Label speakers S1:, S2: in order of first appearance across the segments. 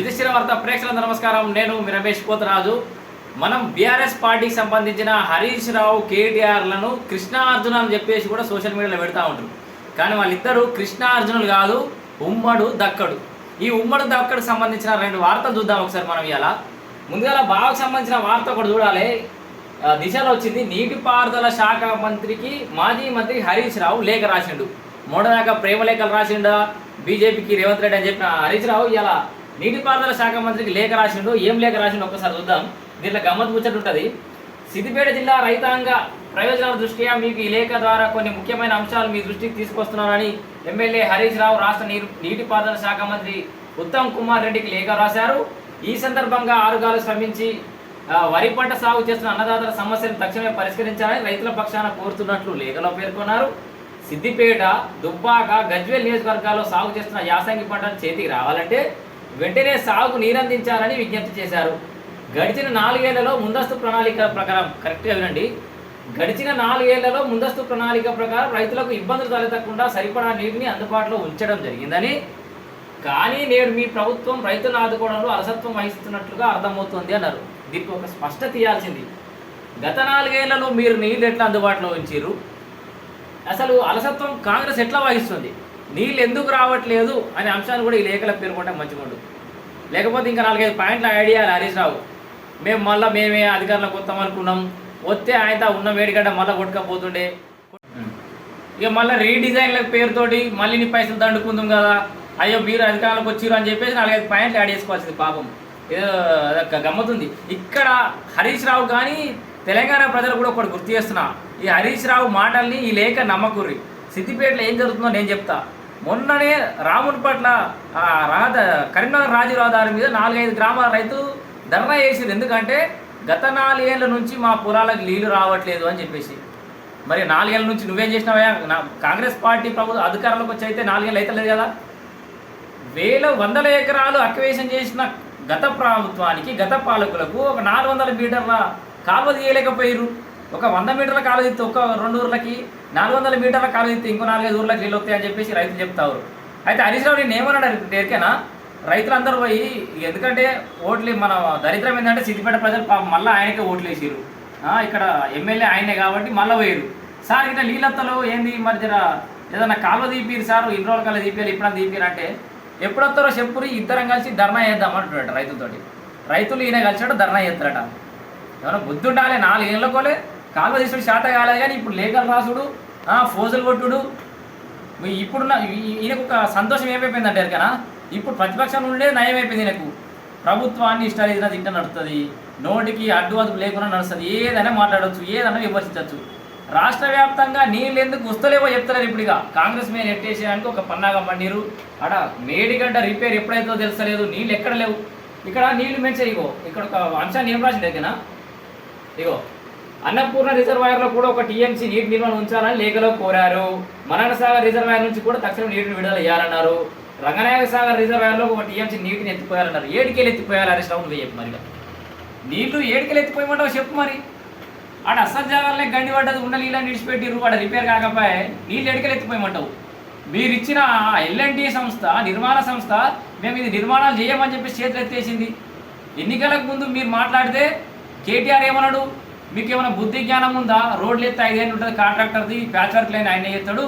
S1: యుధిష్ఠిర వార్త ప్రేక్షకులందరూ నమస్కారం. నేను మీ రమేష్ పోతరాజు. మనం బీఆర్ఎస్ పార్టీకి సంబంధించిన హరీష్ రావు కేటీఆర్లను కృష్ణార్జున అని చెప్పేసి కూడా సోషల్ మీడియాలో పెడతా ఉంటారు కానీ వాళ్ళిద్దరూ కృష్ణార్జునులు కాదు ఉమ్మడు దక్కడు. ఈ ఉమ్మడు దక్కడికి సంబంధించిన రెండు వార్తలు చూద్దాం ఒకసారి మనం ఇలా ముందుగా బావకు సంబంధించిన వార్త ఒకటి చూడాలి. దిశలో వచ్చింది. నీటిపారుదల శాఖ మంత్రికి మాజీ మంత్రి హరీష్ రావు లేఖ రాసిండు. మూడదాకా ప్రేమ లేఖలు రాసిండా. బీజేపీకి రేవంత్ రెడ్డి అని చెప్పిన హరీష్ రావు ఇలా నీటిపారుదల శాఖ మంత్రికి లేఖ రాసిండు ఏం లేఖ రాసిండు ఒక్కసారి చూద్దాం. దీంట్లో గమ్మత్ ముచ్చట ఉంటుంది. సిద్దిపేట జిల్లా రైతాంగ ప్రయోజనాల దృష్ట్యా మీకు ఈ లేఖ ద్వారా కొన్ని ముఖ్యమైన అంశాలు మీ దృష్టికి తీసుకొస్తున్నానని ఎమ్మెల్యే హరీష్ రావు రాష్ట్ర నీరు నీటిపారుదల శాఖ మంత్రి ఉత్తమ్ కుమార్ రెడ్డికి లేఖ రాశారు. ఈ సందర్భంగా ఆరుగాలు శ్రమించి వరి పంట సాగు చేస్తున్న అన్నదాతల సమస్యను తక్షణమే పరిష్కరించాలని రైతుల పక్షాన కోరుతున్నట్లు లేఖలో పేర్కొన్నారు. సిద్దిపేట దుబ్బాక గజ్వేల్ నియోజకవర్గాల్లో సాగు చేస్తున్న యాసంగి పంటను చేతికి రావాలంటే వెంటనే సాగుకు నీరందించాలని విజ్ఞప్తి చేశారు. గడిచిన నాలుగేళ్ళలో ముందస్తు ప్రణాళిక ప్రకారం కరెక్ట్గా వినండి. గడిచిన నాలుగేళ్ళలో ముందస్తు ప్రణాళిక ప్రకారం రైతులకు ఇబ్బందులు తలెత్తకుండా సరిపడా నీటిని అందుబాటులో ఉంచడం జరిగిందని. కానీ నేడు మీ ప్రభుత్వం రైతులను ఆదుకోవడంలో అలసత్వం వహిస్తున్నట్లుగా అర్థమవుతోంది అన్నారు. దీనికి ఒక స్పష్టత ఇవ్వాల్సింది. గత నాలుగేళ్ళలో మీరు నీళ్ళు ఎట్లా అందుబాటులో ఉంచారు అసలు అలసత్వం కాంగ్రెస్ ఎట్లా వహిస్తుంది? నీళ్ళు ఎందుకు రావట్లేదు అనే అంశాన్ని కూడా ఈ లేఖలో పేర్కొంటే మంచిగా ఉండు లేకపోతే ఇంకా నాలుగైదు పాయింట్లు ఐడియా హరీష్ రావు. మేము మళ్ళీ మేమే అధికారంలోకి వస్తాం అనుకున్నాం. వస్తే ఆయన ఉన్న వేడిగడ్డ మళ్ళీ కొట్టుకపోతుండే. ఇక మళ్ళీ రీడిజైన్ల పేరుతోటి మళ్ళీ నీ పైసలు దండుకుందాం కదా. అయ్యో మీరు అధికారంలోకి వచ్చిరు అని చెప్పేసి నాలుగైదు పాయింట్లు యాడ్ చేసుకోవాల్సింది పాపం. ఏదో గమ్మతుంది ఇక్కడ హరీష్ రావు కానీ తెలంగాణ ప్రజలు కూడా ఒకటి గుర్తు చేస్తున్నా. ఈ హరీష్ రావు మాటల్ని ఈ లేఖ నమ్మకుర్రి. సిద్దిపేటలో ఏం జరుగుతుందో నేను చెప్తా. మొన్ననే రాముని పట్ల రహద కరీంనగర్ రాజు రహదారి మీద నాలుగైదు గ్రామాల రైతు ధర్నా చేసింది ఎందుకంటే గత నాలుగేళ్ళ నుంచి మా పొలాలకు నీళ్ళు రావట్లేదు అని చెప్పేసి. మరి నాలుగేళ్ళ నుంచి నువ్వేం చేసినావయ్యా? నా- కాంగ్రెస్ పార్టీ ప్రభుత్వం అధికారంలోకి వచ్చి అయితే నాలుగేళ్ళు అయితే లేదు కదా. వేల వందల ఎకరాలు అక్వేషన్ చేసిన గత ప్రభుత్వానికి గత పాలకులకు ఒక నాలుగు వందల మీటర్ల కాలువ తీయలేకపోయారు ఒక వంద మీటర్ల కాలువ తీస్తే ఒక రెండు ఊర్లకి నాలుగు వందల మీటర్ల కాలు తీస్తే ఇంకో నాలుగైదు ఊర్లకి నీళ్ళు వస్తాయని చెప్పేసి రైతులు చెప్తారు. అయితే హరీష్ రావు నేను ఏమన్నాడు ఎరికేనా రైతులందరూ పోయి ఎందుకంటే ఓట్లు మన దరిద్రం ఏంటంటే సిద్దిపేట ప్రజలు మళ్ళీ ఆయనకే ఓట్లు వేసారు ఇక్కడ ఎమ్మెల్యే ఆయనే కాబట్టి మళ్ళీ పోయారు సార్ ఇట్లా నీళ్ళత్తలు ఏంది? మరి జర ఏదన్నా కాలువ తీపిరు సార్? ఇన్ని రోజుల కాలం తీపియాలి ఇప్పుడు తీపిరు అంటే ఎప్పుడొస్తారో చెప్పురు ఇద్దరం కలిసి ధర్నా చేద్దాం అంటున్నాడు రైతులతోటి. రైతులు ఈయన కలిసాడు ధర్నా చేస్తారట. ఏమైనా బుద్ధి ఉండాలి నాలుగు ఏళ్ళకోలే కాలువ తీసుడు శాత కాలేదు కానీ ఇప్పుడు లేఖలు రాసుడు ఫోజులు కొట్టుడు. ఇప్పుడున్న ఈయనకు ఒక సంతోషం ఏమైపోయిందంటే ఎరికనా ఇప్పుడు ప్రతిపక్షం ఉండే నయం అయిపోయింది ఈయనకు. ప్రభుత్వాన్ని ఇష్టాలు తింట నడుస్తుంది నోటికి అడ్డు అదుపు లేకుండా నడుస్తుంది. ఏదైనా మాట్లాడవచ్చు ఏదైనా విమర్శించవచ్చు రాష్ట్ర వ్యాప్తంగా నీళ్ళు ఎందుకు వస్తలేవో చెప్తలేరు ఇప్పుడు ఇక కాంగ్రెస్ మీద నెట్టేసేయడానికి ఒక పన్నాగం పండిరు. అడ మేడిగడ్డ రిపేర్ ఎప్పుడైతుందో తెలుస్తలేదు. నీళ్ళు ఎక్కడ లేవు? ఇక్కడ నీళ్ళు మెన్షన్ ఇగో. ఇక్కడ ఒక అంశాన్ని ఏం రాసింది దగ్గర ఇగో. అన్నపూర్ణ రిజర్వాయర్లో కూడా ఒక టీఎంసీ నీటి నిల్వను ఉంచాలని లేఖలో కోరారు. మననసాగర్ రిజర్వాయర్ నుంచి కూడా తక్షణం నీటిని విడుదల చేయాలన్నారు. రంగనాయక సాగర్ రిజర్వాయర్లో ఒక టీఎంసీ నీటిని ఎత్తిపోయాలన్నారు. ఏడికెళ్ళి ఎత్తిపోయాలి హరీష్ రావు చెప్పు మరి నీళ్ళు ఏడికెళ్ళి ఎత్తిపోయమంటావు చెప్పు మరి. ఆడ అసలు జాగాలనే గండి పడ్డది ఉన్న నీళ్ళని విడిచిపెట్టిర్రు ఆడ రిపేర్ కాకపోయే నీళ్ళు ఎడికలు ఎత్తిపోయమంటావు. మీరు ఇచ్చిన ఎల్ఎన్టీ సంస్థ నిర్మాణ సంస్థ మేము ఇది నిర్మాణాలు చేయమని చెప్పి చేతులు ఎత్తేసింది ఎన్నికలకు ముందు మీరు మాట్లాడితే కేటీఆర్ ఏమన్నాడు? మీకు ఏమైనా బుద్ధి జ్ఞానం ఉందా? రోడ్లు ఎత్తే ఐదేళ్ళు ఉంటుంది కాంట్రాక్టర్ది ప్యాచ్ వర్క్ లైన్ ఆయన ఎత్తాడు.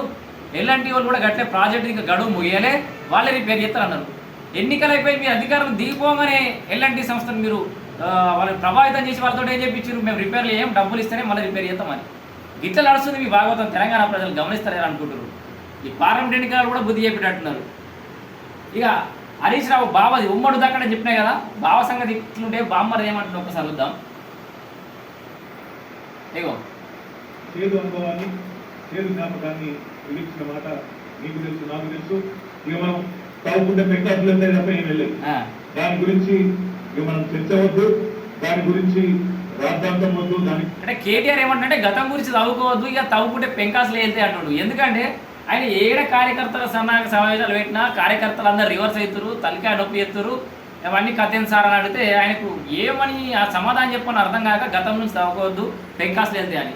S1: ఎల్ఎన్టీ వాళ్ళు కూడా గట్లే ప్రాజెక్ట్ ఇంకా గడువు ముగియలే వాళ్ళే రిపేర్ చేస్తారు అన్నారు ఎన్నికలైపోయి అయిపోయి మీ అధికారం దిగిపోగానే ఎల్ఎన్టీ సంస్థను మీరు వాళ్ళని ప్రభావితం చేసి వాళ్ళతో ఏం చెప్పించారు మేము రిపేర్లు ఏం డబ్బులు ఇస్తేనే మళ్ళీ రిపేర్ చేస్తామని గిట్ల నడుస్తుంది మీ భాగవతం తెలంగాణ ప్రజలు గమనిస్తారని అనుకుంటున్నారు. ఈ పార్లమెంట్ ఎన్నికలు కూడా బుద్ధి చెప్పేటట్టున్నారు ఇక హరీష్ రావు బావది ఉమ్మడి దక్కడ చెప్పినాయి కదా బావ సంగతి ఇట్లుంటే బామ్మది ఏమంటున్నా ఒకసారి చూద్దాం. ఇగో.
S2: చేదు అనుభవాన్ని చేదు జ్ఞాపకాన్ని మిగిల్చిన మాట నీకు తెలుసు నాకు తెలుసు. ఇక మనం పెంకాసులు వెళ్తాయి తప్ప ఏం వెళ్ళలేదు.
S1: ఆ,
S2: దాని గురించి ఇక మనం చర్చవద్దు. దాని గురించి
S1: అంటే కేటీఆర్ ఏమంటే గతం గురించి తవ్వుకోవద్దు ఇక తవ్వుకుంటే పెంకాసులు వెళ్తాయి అంటున్నాడు. ఎందుకంటే ఆయన ఏడ కార్యకర్తల సన్నాహక సమావేశాలు పెట్టినా కార్యకర్తలు అందరు రివర్స్ అవుతారు తలకాయ నొప్పి ఎత్తురు అవన్నీ కథేం సార్ అని అడిగితే ఆయనకు ఏమని ఆ సమాధానం చెప్పని అర్థం కాక గతం నుంచి తవ్వుకోవద్దు పెంకాసులు అని.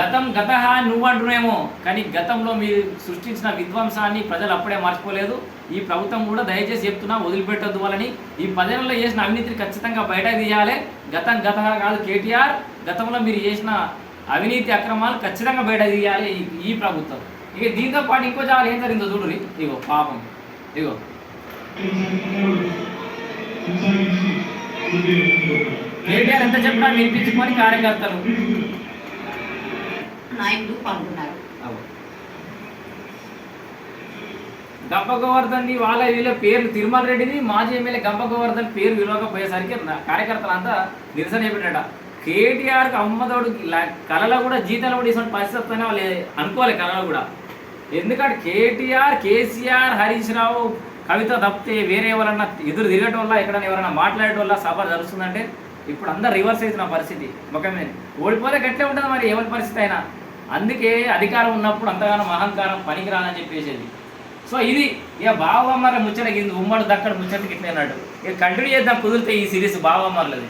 S1: గతం గత నువ్వు అంటున్నామో కానీ గతంలో మీరు సృష్టించిన విధ్వంసాన్ని ప్రజలు అప్పుడే మర్చిపోలేదు. ఈ ప్రభుత్వం కూడా దయచేసి చెప్తున్నా వదిలిపెట్టొద్దు వాళ్ళని. ఈ పదేళ్ళలో చేసిన అవినీతిని ఖచ్చితంగా బయట తీయాలి. గతం గత కాదు కేటీఆర్. గతంలో మీరు చేసిన అవినీతి అక్రమాలు ఖచ్చితంగా బయట తీయాలి ఈ- ప్రభుత్వం. ఇక దీంతో పాటు ఇంకో చాలా ఏం జరిగిందో చూడు ఇగో పాపం. ఇగో. కేటీఆర్ ఎంత చెప్పినా వినిపించుకొని కార్యకర్తలు.
S3: నాయకులు పాల్గొన్నారు.
S1: గంప గోవర్ధన్ వాళ్ళ వీళ్ళ పేర్లు తిరుమల రెడ్డిది మాజీ ఎమ్మెల్యే గంప గోవర్ధన్ పేరు విలువకపోయేసరికి కార్యకర్తలంతా నిరసన చేపట్టాడ కేటీఆర్కి అమ్మతోడు లా- కళలో కూడా జీతాలు కూడా ఇటువంటి పరిస్థితి వస్తుందని వాళ్ళు అనుకోవాలి కళలో కూడా. ఎందుకంటే కేటీఆర్ కేసీఆర్ హరీష్ రావు కవిత తప్పితే వేరే ఎవరన్నా ఎదురు తిరగటం వల్ల ఎక్కడైనా ఎవరైనా మాట్లాడటం వల్ల సభ జరుగుతుందంటే ఇప్పుడు అందరు రివర్స్ అవుతున్న పరిస్థితి. ముఖమే ఓడిపోతే గట్లే ఉంటుంది మరి ఎవరి పరిస్థితి అయినా. అందుకే అధికారం ఉన్నప్పుడు అంతగానో అహంకారం పనికిరాలని చెప్పేసేది. సో ఇది ఇక బావమ్మర్ల ముచ్చట కింద ఉమ్మడి దక్కడ ముచ్చటకి ఇట్లా అన్నాడు. ఇక కంటిన్యూ చేద్దాం కుదిరితే ఈ సిరీస్ బావమ్మర్లది.